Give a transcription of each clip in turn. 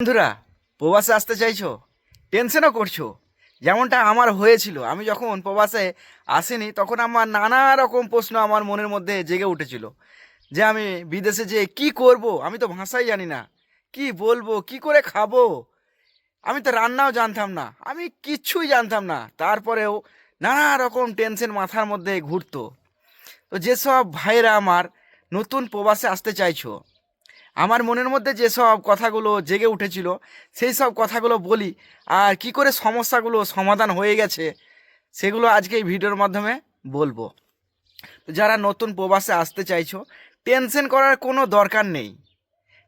বন্ধুরা, প্রবাসে আসতে চাইছো? টেনশনও করছ? যেমনটা আমার হয়েছিল। আমি যখন প্রবাসে আসিনি, তখন আমার নানা রকম প্রশ্ন আমার মনের মধ্যে জেগে উঠেছিল। যে আমি বিদেশে যে কি করব? আমি তো ভাষাই জানি না। কি বলব? কি করে খাব? আমি তো রান্নাও জানতাম না। আমি কিচ্ছুই জানতাম না। তারপরেও নানা রকম টেনশন মাথার মধ্যে ঘুরতো। তো যেসব ভাইরা আমার নতুন প্রবাসে আসতে চাইছো আমার মনের মধ্যে যেসব কথাগুলো জেগে উঠেছিল, সেই সব কথাগুলো বলি, আর কি করে সমস্যাগুলো সমাধান হয়ে গেছে, সেগুলো আজকে এই ভিডিওর মাধ্যমে বলব। যারা নতুন প্রবাসে আসতে চাইছো, টেনশন করার কোনো দরকার নেই।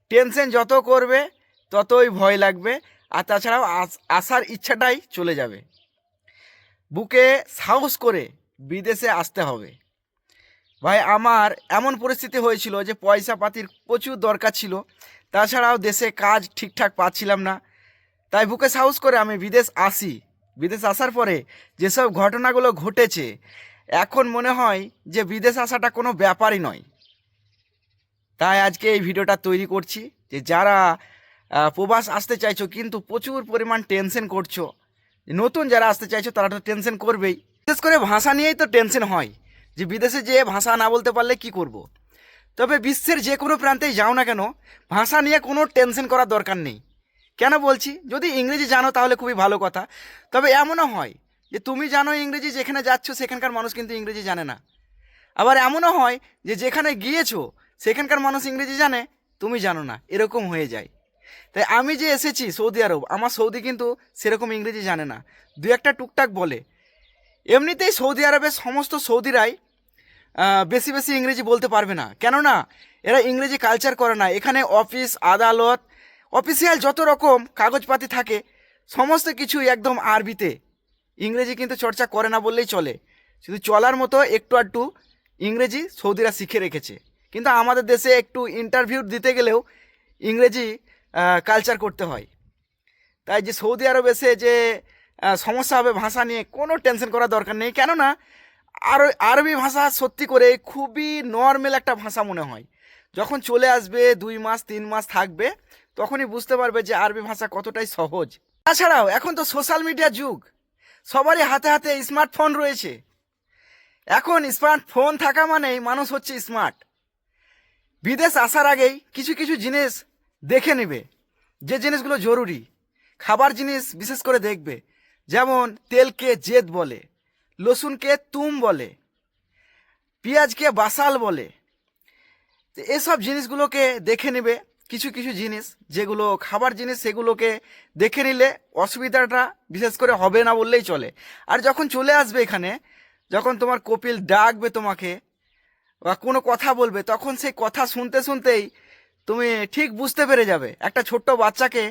টেনশন যত করবে, ততই ভয় লাগবে, আর তাছাড়াও আস- আসার ইচ্ছাটাই চলে যাবে। বুকে সাহস করে বিদেশে আসতে হবে। ভাই, আমার এমন পরিস্থিতি হয়েছিল যে পয়সা পাতির প্রচুর দরকার ছিল। তাছাড়াও দেশে কাজ ঠিকঠাক পাচ্ছিলাম না। তাই বুকে সাহস করে আমি বিদেশ আসি। বিদেশ আসার পরে যেসব ঘটনাগুলো ঘটেছে, এখন মনে হয় যে বিদেশ আসাটা কোনো ব্যাপারই নয়। তাই আজকে এই ভিডিওটা তৈরি করছি যে যারা প্রবাস আসতে চাইছো কিন্তু প্রচুর পরিমাণ টেনশন করছ, নতুন যারা আসতে চাইছো তারা তো টেনশন করবেই। বিশেষ করে ভাষা নিয়েই তো টেনশন হয়। যে বিদেশে যেয়ে ভাষা না বলতে পারলে কি করব। তবে বিশ্বের যে কোনো প্রান্তেই যাও না কেন, ভাষা নিয়ে কোনো টেনশন করার দরকার নেই। কেন বলছি? যদি ইংরেজি জানো তাহলে খুবই ভালো কথা। তবে এমনও হয় যে তুমি জানো ইংরেজি, যেখানে যাচ্ছ সেখানকার মানুষ কিন্তু ইংরেজি জানে না। আবার এমনও হয় যে যেখানে গিয়েছো, সেখানকার মানুষ ইংরেজি জানে, তুমি জানো না। এরকম হয়ে যায়। তাই আমি যে এসেছি সৌদি আরব, আমার সৌদি কিন্তু সেরকম ইংরেজি জানে না। দু একটা টুকটাক বলে। এমনিতেই সৌদি আরবের সমস্ত সৌদিরাই বেশি বেশি ইংরেজি বলতে পারবে না। কেননা, এরা ইংরেজি কালচার করে না। এখানে অফিস আদালত অফিসিয়াল যত রকম কাগজপাতি থাকে, সমস্ত কিছুই একদম আরবিতে। ইংরেজি কিন্তু চর্চা করে না বললেই চলে। শুধু চলার মতো একটু আধটু ইংরেজি সৌদিরা শিখে রেখেছে। কিন্তু আমাদের দেশে একটু ইন্টারভিউ দিতে গেলেও ইংরেজি কালচার করতে হয়। তাই যে সৌদি আরব এসে যে সমস্যা হবে ভাষা নিয়ে কোনো টেনশন করার দরকার নেই। কেননা আর, আরবি ভাষা সত্যি করে খুবই নর্মাল একটা ভাষা মনে হয়। যখন চলে আসবে, দুই মাস, তিন মাস থাকবে, তখনই বুঝতে পারবে যে আরবি ভাষা কতটাই সহজ। তাছাড়াও, এখন তো সোশ্যাল মিডিয়ার যুগ। সবারই হাতে হাতে স্মার্টফোন রয়েছে। এখন স্মার্টফোন থাকা মানেই মানুষ হচ্ছে স্মার্ট বিদেশ আসার আগেই কিছু কিছু জিনিস দেখে নেবে। যে জিনিসগুলো জরুরি। খাবার জিনিস বিশেষ করে দেখবে। যেমন তেলকে জেদ বলে। লসুনকে তুম বলে, পেঁয়াজকে বাসাল বলে। এসব জিনিসগুলোকে দেখে নেবে, কিছু কিছু জিনিস, যেগুলো, খাবার জিনিস, সেগুলোকে দেখে নিলে অসুবিধাটা বিশেষ করে হবে না বললেই চলে। আর যখন চলে আসবে এখানে, যখন তোমার কপিল ডাকবে তোমাকে, বা কোনো কথা বলবে, তখন সেই কথা শুনতে শুনতেই তুমি ঠিক বুঝতে পেরে যাবে। একটা ছোট্ট বাচ্চাকে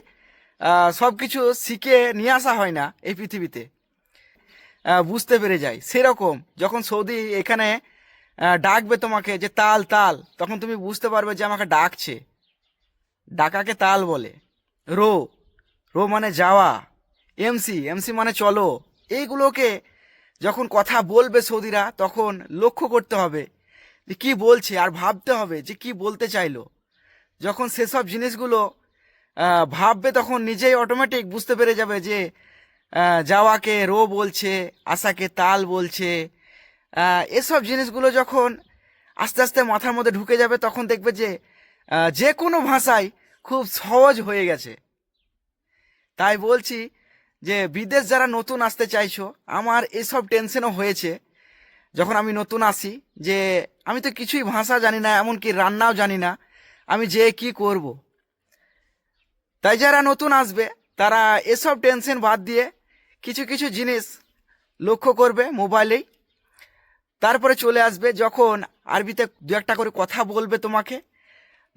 সব কিছু শিখে নিয়ে আসা হয় না এই পৃথিবীতে। বুঝতে পেরে যায় সেরকম যখন সৌদি এখানে ডাকবে তোমাকে যে, তাল তাল, তখন তুমি বুঝতে পারবে যে, আমাকে ডাকছে। ডাকাকে তাল বলে। রো রো মানে যাওয়া। এমসি এমসি মানে চলো। এইগুলোকে যখন কথা বলবে সৌদিরা, তখন লক্ষ্য করতে হবে যে, কী বলছে আর ভাবতে হবে যে, কি বলতে চাইলো। যখন সেসব জিনিসগুলো ভাববে তখন নিজেই অটোমেটিক বুঝতে পেরে যাবে যে যাওয়াকে রো বলছে, আশাকে তাল বলছে এসব জিনিসগুলো যখন আস্তে আস্তে মাথার মধ্যে ঢুকে যাবে, তখন দেখবে যে যে কোনো ভাষায় খুব সহজ হয়ে গেছে তাই বলছি যে, বিদেশ যারা নতুন আসতে চাইছো, আমার এসব টেনশনও হয়েছে যখন আমি নতুন আসি, যে আমি তো কিছুই ভাষা জানি না, এমনকি রান্নাও জানি না, আমি যে কি করব। তাই যারা নতুন আসবে, তারা এসব টেনশন বাদ দিয়ে কিছু কিছু জিনিস লক্ষ্য করবে মোবাইলেই। তারপরে চলে আসবে যখন আরবিতে দু একটা করে কথা বলবে তোমাকে।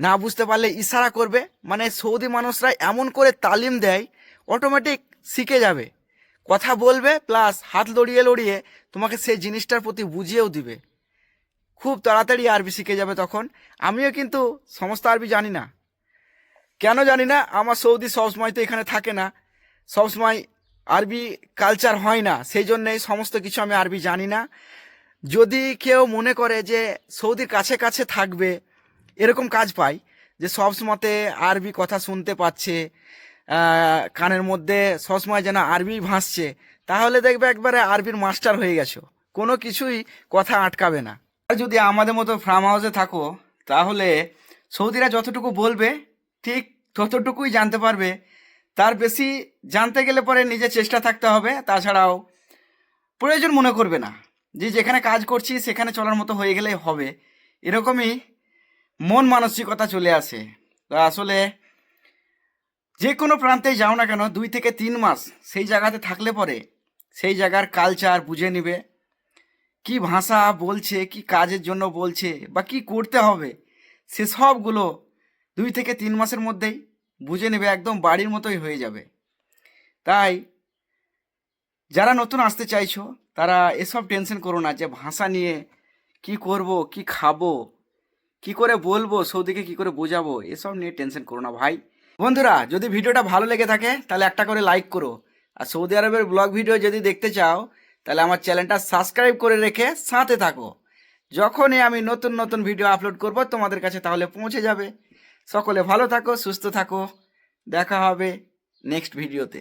না বুঝতে পারলে ইশারা করবে। মানে সৌদি মানুষরা এমন করে তালিম দেয় অটোমেটিক শিখে যাবে। কথা বলবে প্লাস হাত লড়িয়ে লড়িয়ে তোমাকে সেই জিনিসটার প্রতি বুঝিয়েও দিবে। খুব তাড়াতাড়ি আরবি শিখে যাবে তখন। আমিও কিন্তু সমস্ত আরবি জানি না। কেন জানি না? আমার সৌদি সবসময় তো এখানে থাকে না। সবসময় আরবি কালচার হয় না সেই জন্যেই সমস্ত কিছু আমি আরবি জানি না। যদি কেউ মনে করে যে সৌদির কাছে কাছে থাকবে, এরকম কাজ পাই যে সব সময়তে আরবি কথা শুনতে পাচ্ছে কানের মধ্যে সবসময় যেন আরবি ভাসছে, তাহলে দেখবে একবারে আরবির মাস্টার হয়ে গেছো। কোনো কিছুই কথা আটকাবে না। আর যদি আমাদের মতো ফার্ম হাউসে থাকো, তাহলে সৌদিরা যতটুকু বলবে, ঠিক ততটুকুই জানতে পারবে। তার বেশি জানতে গেলে পরে নিজের চেষ্টা থাকতে হবে, তাছাড়াও প্রয়োজন মনে করবে না। যে যেখানে কাজ করছি সেখানে চলার মতো হয়ে গেলেই হবে। এরকমই মন মানসিকতা চলে আসে। তো আসলে যে কোনো প্রান্তেই যাও না কেন, দুই থেকে তিন মাস সেই জায়গাতে থাকলে পরে সেই জায়গার কালচার বুঝে নিবে। কি ভাষা বলছে, কি কাজের জন্য বলছে বা কি করতে হবে সেসবগুলো দুই থেকে তিন মাসের মধ্যেই বুঝে নেবে, একদম বাড়ির মতোই হয়ে যাবে। তাই যারা নতুন আসতে চাইছো, তারা এসব টেনশন করো না যে ভাষা নিয়ে কি করব, কি খাব, কি করে বলব, সৌদিকে কি করে বোঝাবো, এসব নিয়ে টেনশন করো না ভাই। বন্ধুরা, যদি ভিডিওটা ভালো লেগে থাকে, তাহলে একটা করে লাইক করো। আর সৌদি আরবের ব্লগ ভিডিও যদি দেখতে চাও, তাহলে আমার চ্যানেলটা সাবস্ক্রাইব করে রেখে সাথে থাকো। যখনই আমি নতুন নতুন ভিডিও আপলোড করব, তোমাদের কাছে তাহলে পৌঁছে যাবে। সকলে ভালো থাকো সুস্থ থাকো। দেখা হবে নেক্সট ভিডিওতে